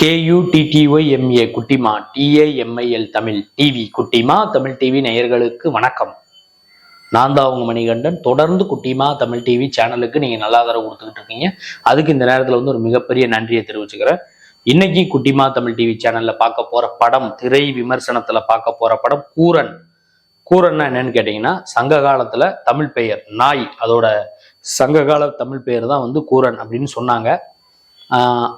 கேயூடிடிஒய்எம்ஏ குட்டிமா டிஏஎம்ஐஎல் தமிழ் டிவி குட்டிமா தமிழ் டிவி நேயர்களுக்கு வணக்கம். நான் தான் உங்க மணிகண்டன். தொடர்ந்து குட்டிமா தமிழ் டிவி சேனலுக்கு நீங்க நல்லா ஆதரவு கொடுத்துக்கிட்டு இருக்கீங்க. அதுக்கு இந்த நேரத்துல வந்து ஒரு மிகப்பெரிய நன்றியை தெரிவிச்சுக்கிறேன். இன்னைக்கு குட்டிமா தமிழ் டிவி சேனல்ல பார்க்க போற படம் திரை விமர்சனத்துல பார்க்க போற படம் கூரன். கூரன்னா என்னன்னு கேட்டீங்கன்னா சங்க காலத்துல தமிழ் பெயர் நாய். அதோட சங்ககால தமிழ் பெயர் தான் வந்து கூரன் அப்படின்னு சொன்னாங்க.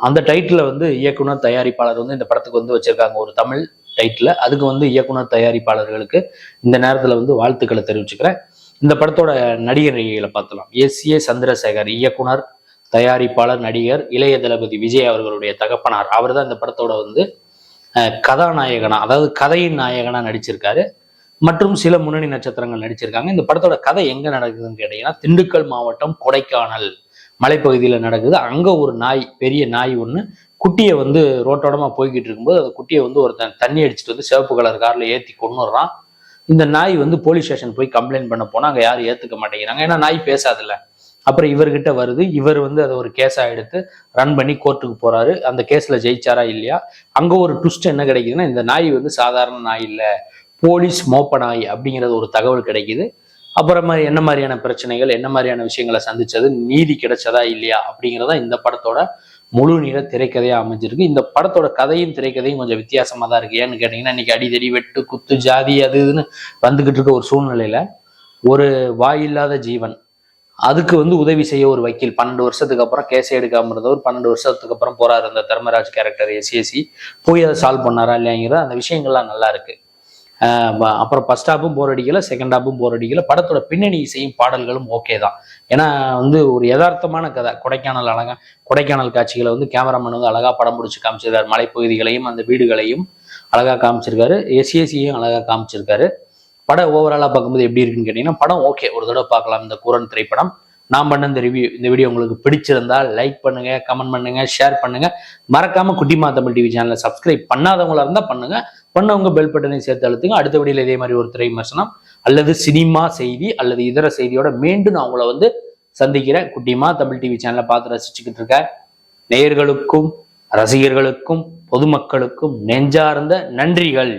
அந்த டைட்டில் வந்து இயக்குனர் தயாரிப்பாளர் வந்து இந்த படத்துக்கு வந்து வச்சிருக்காங்க ஒரு தமிழ் டைட்டில் அதுக்கு வந்து இயக்குனர் தயாரிப்பாளர்களுக்கு இந்த நேரத்தில் வந்து வாழ்த்துக்களை தெரிவிச்சுக்கிறேன். இந்த படத்தோட நடிகர் நடிகைகளை பார்த்தலாம். எஸ். ஏ. சந்திரசேகர் இயக்குனர் தயாரிப்பாளர் நடிகர் இளைய தளபதி விஜய் அவர்களுடைய தகப்பனார். அவர் தான் இந்த படத்தோட வந்து கதாநாயகனா அதாவது கதையின் நாயகனா நடிச்சிருக்காரு. மற்றும் சில முன்னணி நட்சத்திரங்கள் நடிச்சிருக்காங்க. இந்த படத்தோட கதை எங்க நடக்குதுன்னு கேட்டீங்கன்னா திண்டுக்கல் மாவட்டம் கொடைக்கானல். மலைப்பகுதியில் நடக்குது. அங்கே ஒரு நாய் பெரிய நாய் ஒன்று குட்டியை வந்து ரோட்டோடமாக போய்கிட்டு இருக்கும்போது அந்த குட்டியை வந்து ஒருத்தன் தண்ணி அடிச்சுட்டு வந்து சிவப்பு கலர் காரில் ஏற்றி கொண்டுறான் இந்த நாய் வந்து போலீஸ் ஸ்டேஷன் போய் கம்ப்ளைண்ட் பண்ண போனால் அங்கே யாரும் ஏற்றுக்க மாட்டேங்கிறாங்க. ஏன்னா நாய் பேசாதில்ல. அப்புறம் இவர்கிட்ட வருது. இவர் வந்து அதை ஒரு கேஸாக எடுத்து ரன் பண்ணி கோர்ட்டுக்கு போறாரு. அந்த கேஸில் ஜெயிச்சாரா இல்லையா? அங்கே ஒரு ட்விஸ்ட் என்ன கிடைக்குதுன்னா இந்த நாய் வந்து சாதாரண நாய் இல்லை. போலீஸ் மோப்ப நாய் அப்படிங்கிறது ஒரு தகவல் கிடைக்குது. அப்புறமா என்ன மாதிரியான பிரச்சனைகள் என்ன மாதிரியான விஷயங்களை சந்திச்சது நீதி கிடைச்சதா இல்லையா அப்படிங்கிறதா இந்த படத்தோட முழு நீள திரைக்கதையா அமைஞ்சிருக்கு. இந்த படத்தோட கதையும் திரைக்கதையும் கொஞ்சம் வித்தியாசமா தான் இருக்கு. ஏன்னு கேட்டீங்கன்னா இன்னைக்கு அடிதடி வெட்டு குத்து ஜாதி அது இதுன்னு வந்துகிட்டு இருக்க ஒரு சூழ்நிலையில ஒரு வாயில்லாத ஜீவன் அதுக்கு வந்து உதவி செய்ய ஒரு வக்கீல். பன்னெண்டு வருஷத்துக்கு அப்புறம் கேஸே எடுக்காம இருந்தவர் பன்னெண்டு வருஷத்துக்கு அப்புறம் போறாரு அந்த தர்மராஜ் கேரக்டர் எஸ்ஏசி போய் அதை சால்வ் பண்ணாரா இல்லையாங்கிற அந்த விஷயங்கள்லாம் நல்லா இருக்கு. அப்புறம் ஃபர்ஸ்ட் ஹாப்பும் போர் அடிக்கல செகண்ட் ஹாப்பும் போர் அடிக்கல. படத்தோட பின்னணி இசையும் பாடல்களும் ஓகே தான். ஏன்னா வந்து ஒரு யதார்த்தமான கதை. கொடைக்கானல் அழகா கொடைக்கானல் காட்சிகளை வந்து கேமராமேன் வந்து அழகா படம் பிடிச்சி காமிச்சிருக்காரு. மலைப்பகுதிகளையும் அந்த வீடுகளையும் அழகா காமிச்சிருக்காரு. எஸ்ஏசியையும் அழகா காமிச்சிருக்காரு. படம் ஓவராலாக பார்க்கும்போது எப்படி இருக்குன்னு கேட்டிங்கன்னா படம் ஓகே ஒரு தடவை பார்க்கலாம். இந்த கூரன் திரைப்படம் நான் பண்ண இந்த ரிவ்யூ இந்த வீடியோ உங்களுக்கு பிடிச்சிருந்தா லைக் பண்ணுங்க கமெண்ட் பண்ணுங்க ஷேர் பண்ணுங்க. மறக்காம குட்டிமா தமிழ் டிவி சேனலை சப்ஸ்கிரைப் பண்ணாதவங்களா இருந்தா பண்ணுங்க. பண்ணவங்க பெல் பட்டனை சேர்த்து அழுத்துங்க. அடுத்த வீடியோல இதே மாதிரி ஒரு திரை விமர்சனம் அல்லது சினிமா செய்தி அல்லது இதர செய்தியோட மீண்டும் நான் உங்களை வந்து சந்திக்கிறேன். குட்டிமா தமிழ் டிவி சேனலை பார்த்து ரசிச்சுக்கிட்டு இருக்க நேயர்களுக்கும் ரசிகர்களுக்கும் பொதுமக்களுக்கும் நெஞ்சார்ந்த நன்றிகள்.